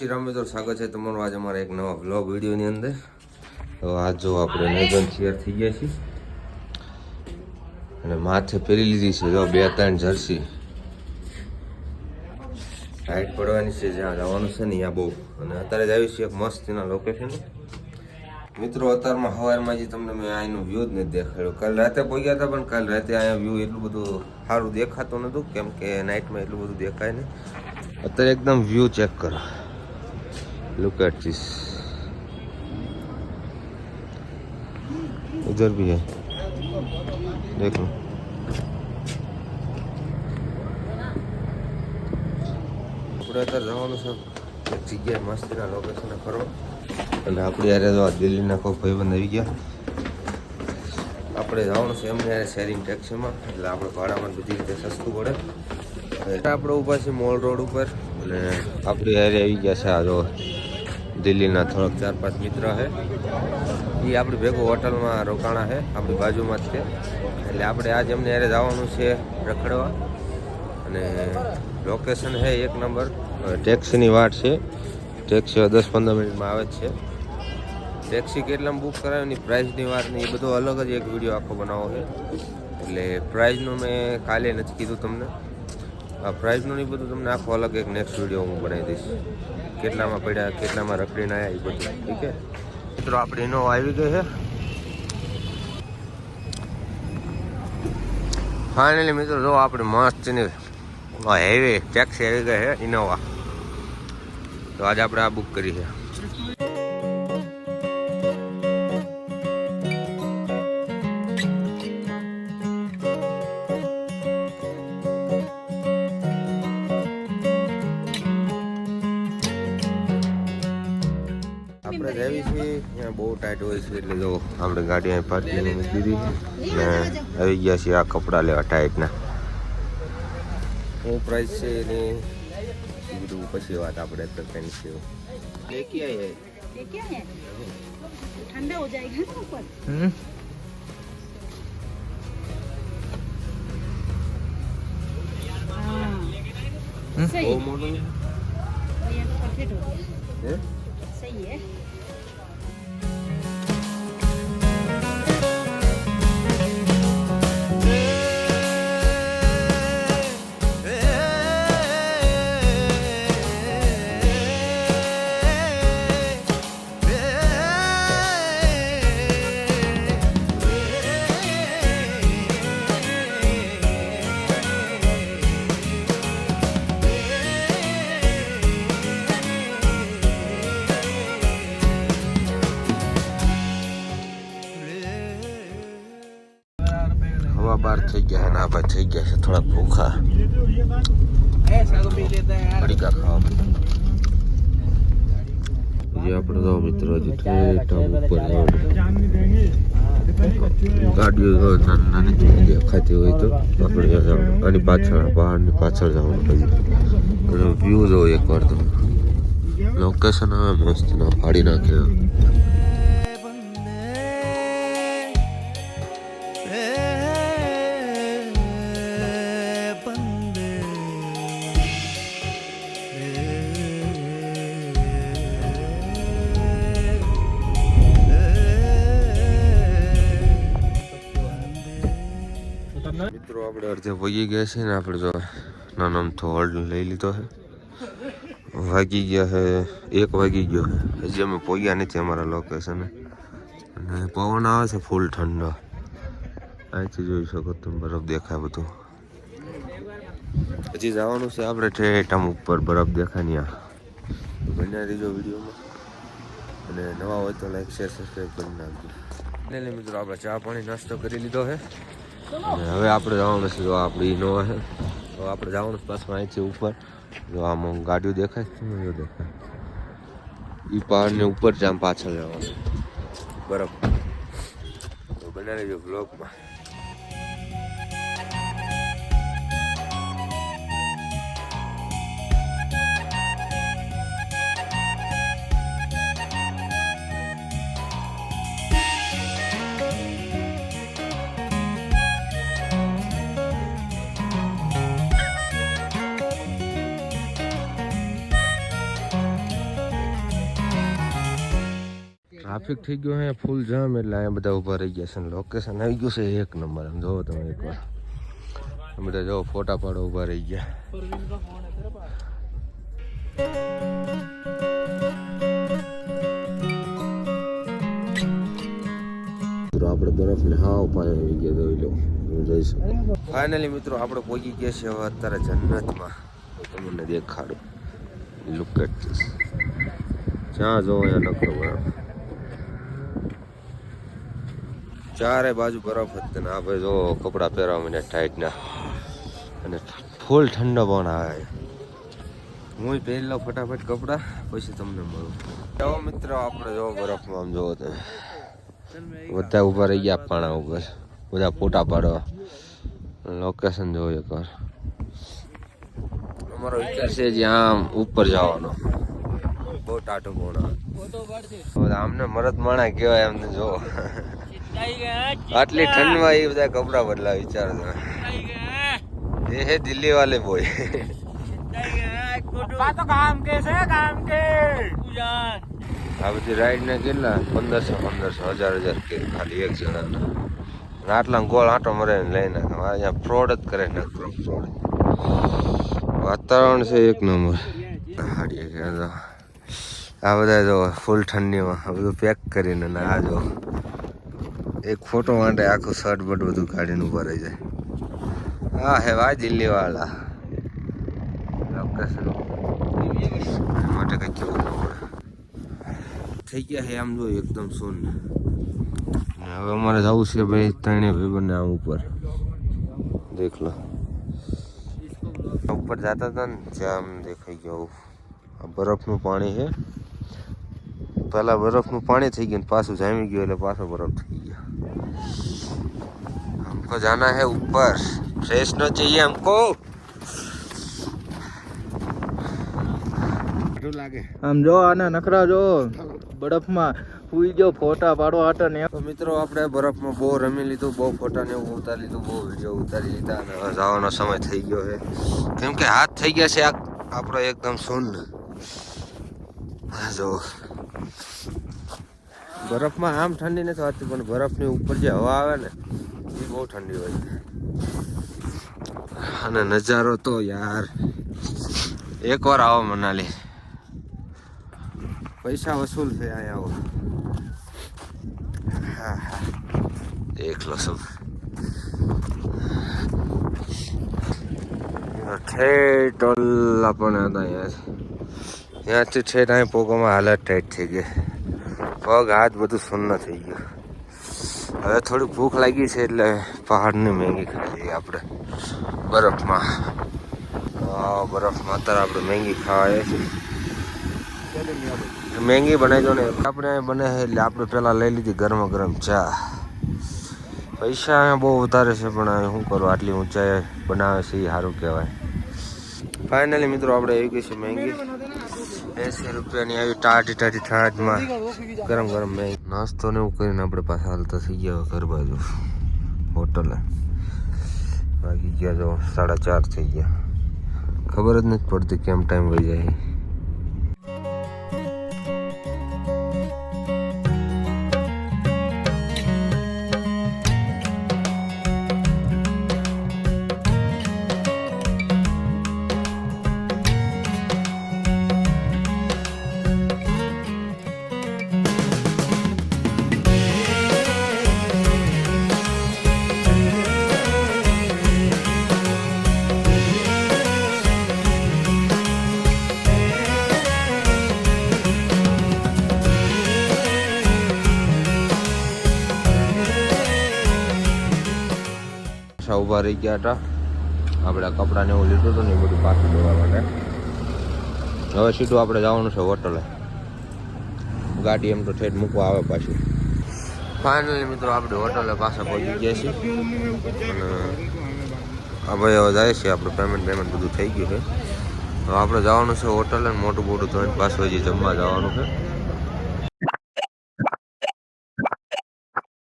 શ્રીરામ મિત્રો સ્વાગત છે તમારું. આજે અમારા એક નવા બ્લોગ વિડીયોની અંદર. તો આ જો આપણે મેગન શેર થઈ ગયા છીએ. અને માથે પહેરી લીધી છે, જો બે ત્રણ જર્સી. ટાઈટ પડવાની છે, જ્યાં જવાનું છે ને, ત્યાં બહુ. અને અત્યારે જ આવી છે એક મસ્તીના લોકેશન મિત્રો, અત્યારમાં સવારમાં જે તમને મેં અહીંનો વ્યૂ જ નથી દેખાડ્યો. કાલ રાતે પહોંચ્યા હતા, પણ કાલ રાતે અહીંયા વ્યૂ એટલું બધું સારું દેખાતું નહોતું કેમ કે નાઇટમાં એટલું બધું દેખાય નહીં. અત્યારે એકદમ વ્યૂ ચેક કરો. लुक एट दिस उधर भी है देख लो આપણે અત્યારે જવાનું છે એક જગ્યાએ મસ્તીના લોકેશને ફરવા અને આપણે યારે જો આ દિલ્હીના કોઈ ભાઈબંધ આવી ગયા આપણે જવાનું છે એમને યારે શેરિંગ ટેક્સીમાં એટલે આપણે ભાડામાં બધી રીતે સસ્તું પડે એટલે આપણે ઊભા છીએ મોલ રોડ ઉપર અને આપણી હારે આવી ગયા છે આ જો દિલ્હીના થોડાક ચાર પાંચ મિત્ર છે. એ આપણી ભેગું હોટલમાં રોકાણા છે, આપણી બાજુમાં જ છે. એટલે આપણે આજ એમને હારે જવાનું છે રખડવા. અને લોકેશન છે એક નંબર. ટેક્સીની વાટ છે. ટેક્સી દસ પંદર મિનિટમાં આવે જ છે. ટેક્સી કેટલામાં બુક કરાવીની પ્રાઇસની વાત ને એ બધો અલગ જ એક વીડિયો આખો બનાવો છે. એટલે પ્રાઇઝનું મેં કાલે નથી કીધું તમને. આ પ્રાઇઝનું નહીં બધું તમને આખો અલગ એક નેક્સ્ટ વીડિયો હું બનાવી દઈશ. કેટલામાં પડ્યા, કેટલામાં રખડીને આવ્યા એ બધું. ઠીક છે? મિત્રો, આપણે એનો આવી ગઈ છે. ફાઇનલી મિત્રો, જો આપણે મસ્ત ને હેવી ટેક્સી આવી ગઈ છે ઇનોવા તો આજે આપણે આ બુક કરી છે. આપણે જઈએ છીએ ત્યાં બહુ ટાઈટ હોય છે એટલે જો આપણે ગાડી અહીં પાર્કિંગ મૂકી દીધી ને આવી ગયા છીએ આ કપડાં લેવા ટાઈટના શું પ્રાઇસ છે એની એ બધું પછી વાત આપણે કરવાની છે લેકી આવીએ ये क्या है ठंडा हो जाएगा ना ऊपर हाँ सही બહુ है મોટું ये परफेक्ट हो गया હે सही है હવા બાર થઈ ગયા છે ના ભાઈ થઈ ગયા છે થોડા ભૂખા. પડીકા ખાવા જે આપણે તો મિત્રો નાની દેખાતી હોય તો આપણે આની પાછળ પહાડની પાછળ જવાનું પછી અને વ્યૂ જો તો લોકેશન આવે મસ્ત, ના ફાડી નાખે. અડધે વગી ગયા છે ને આપણે જો નાનો અમથો હોલ્ડ લઈ લીધો છે. વાગી ગયા છે, એક વાગી ગયો છે. હજી અમે પહોંચ્યા નથી અમારા લોકેશને અને પવન આવે છે ફૂલ ઠંડો. અહીંથી જોઈ શકો તમે બરફ દેખાય બધું. હજી જવાનું છે આપણે ઠેઠ આમ ઉપર, બરફ દેખાય ત્યાં. બન્યા રહીજો વિડીયોમાં. અને નવા હોય તો લાઈક શેર સબસ્ક્રાઈબ કરી નાખજો. એટલે મિત્રો, આપણે ચા પાણી નાસ્તો કરી લીધો છે. હવે આપણે જવાનું છે, જો આપણી ઇનોવા છે તો આપણે જવાનું છે પાછું અહીંથી ઉપર. જો આમ ગાડીઓ દેખાય છે ને જો દેખાય? એ પહાડને ઉપર જ આમ પાછળ જવાનું બરાબર. બનાવી લેજો બ્લોગમાં ટ્રાફિક થઈ ગયો અહીંયા ફૂલ જામ એટલે અહીંયા બધા ઊભા રહી ગયા છે લોકેશન આવી ગયું છે એક નંબર. એમ જોવો તમે એકવાર. બધા જો ફોટા પાડો ઊભા રહી ગયા. આપણે બરફને હાવ પાય આવી ગયા હું જોઈ ફાઇનલી મિત્રો, આપણે પહોંચી ગયા છે અત્યારે જન્નતમાં તમને દેખાડું. લુક એટ ધીસ જ્યાં જોવો અહીંયા નકરો બરફ. ચારે બાજુ બરફ હતી ને. આ ભાઈ જો કપડાં પહેરવા મને ટાઈટના અને ફૂલ ઠંડો પણ આવે. હું પહેરી લઉં ફટાફટ કપડાં, પછી તમને મળું. જો મિત્રો, આપણે જો બરફમાં આમ જોવો તમે બધા ઊભા રહી ગયા પાણા ઉપર. બધા ફોટા પાડવા લોકેશન જોવો એકવાર અમારો વિચાર છે જે આમ ઉપર જવાનો. બહુ ટાટો પોણા આમને મરદ માણા કહેવાય એમને જો આટલી ઠંડમાં એ બધા કપડા બદલા વિચાર એ હે દિલ્હી વાલે બોય આ બધી રાઈડ ને કેટલા? પંદરસો પંદરસો હજાર હજાર કે ખાલી એક અને આટલા ગોળ આંટો મરે ને લઈને અહીંયા ફ્રોડ જ કરે ને ફ્રોડ વાતાવરણ છે એક નંબર. હાડીએ કે આ બધા જો ફૂલ ઠંડીમાં. બધું પેક કરીને ને આ જો. એક ફોટો માટે આખું શર્ટ બટ બધું કાઢીને ઊભા રહી જાય. હા હે ભાઈ દિલ્હી વાળા માટે કંઈક કેવું થઈ ગયા હે આમ જો એકદમ સોન હવે અમારે જવું છે ભાઈ ત્રણે ભાઈ બંને આમ ઉપર. દેખ લો. ઉપર જતા હતા ને, જ્યાં આમ દેખાઈ ગયો આ બરફનું પાણી છે. પહેલા બરફનું પાણી થઈ ગયું પાછું જામી ગયું એટલે પાછો બરફ થઈ ગયો. હમકો જાના હે ઉપર. ફ્રેશ ન ચાહીએ હમકો આમ જો આને નખરા જો બરફમાં સુઈ ગયો ફોટા પાડો આટો ને મિત્રો આપણે બરફમાં બહુ રમી લીધું બહુ ફોટા ને એવું ઉતારી લીધું બહુ વીડિયો ઉતારી લીધા જવાનો સમય થઈ ગયો છે. કેમ કે હાથ થઈ ગયા છે આપણો એકદમ શૂન્ય. જો. બરફમાં આમ ઠંડી નથી હોતી પણ બરફની ઉપર જે હવા આવે ને, એ બહુ ઠંડી હોય અને નજારો તો યાર, એકવાર આવો મનાલી. પૈસા વસૂલ છે અહીંયા આવો. હા હા. એકલો સબ ઠેઠ ઓલા પણ હતા યાર ત્યાંથી છે ત્યાં પોગોમાં હાલત ટાઈટ થઈ ગઈ. પગ, હાથ બધું સુન્ન થઈ ગયું. હવે થોડી ભૂખ લાગી છે એટલે પહાડની મેગી ખાઈ લઈએ આપણે. બરફમાં. બરફમાં અત્યારે આપણે મેગી ખાવા છે મેંગી બનાવી દો ને. આપણે બને એટલે આપણે પહેલાં લઈ લીધી ગરમ ગરમ ચા. પૈસા અહીંયા બહુ વધારે છે, પણ શું કરું? આટલી ઊંચાઈ બનાવે છે, એ સારું કહેવાય. ફાઇનલી મિત્રો, આપણે આવી ગઈ છે મેંગી. એંસી રૂપિયાની આવી ટાટી ટાટી થાળમાં ગરમ ગરમ મેં નાસ્તો ને એવું કરીને આપણે પાછા હાલતા થઈ ગયા ઘર બાજુ. હોટલે. વાગી ગયા તો સાડા ચાર થઈ ગયા. ખબર જ નથી પડતી કેમ ટાઈમ વહી જાય. ઊભા રહી ગયા હતા. આપણે કપડાને એવું લીધું હતું ને એ બધું પાછું જોવા માટે. હવે સીધું આપણે જવાનું છે હોટલે. ગાડી એમ તો ઠેઠ મૂકવા આવે પાછું. ફાઇનલી મિત્રો આપણે હોટલે પાસે પહોંચી ગયા છીએ. અને ભાઈ હવે જાય છે, આપણે પેમેન્ટ પેમેન્ટ બધું થઈ ગયું છે. હવે આપણે જવાનું છે હોટલે અને મોટું મોટું ધોઈને પાછું હજી જમવા જવાનું છે.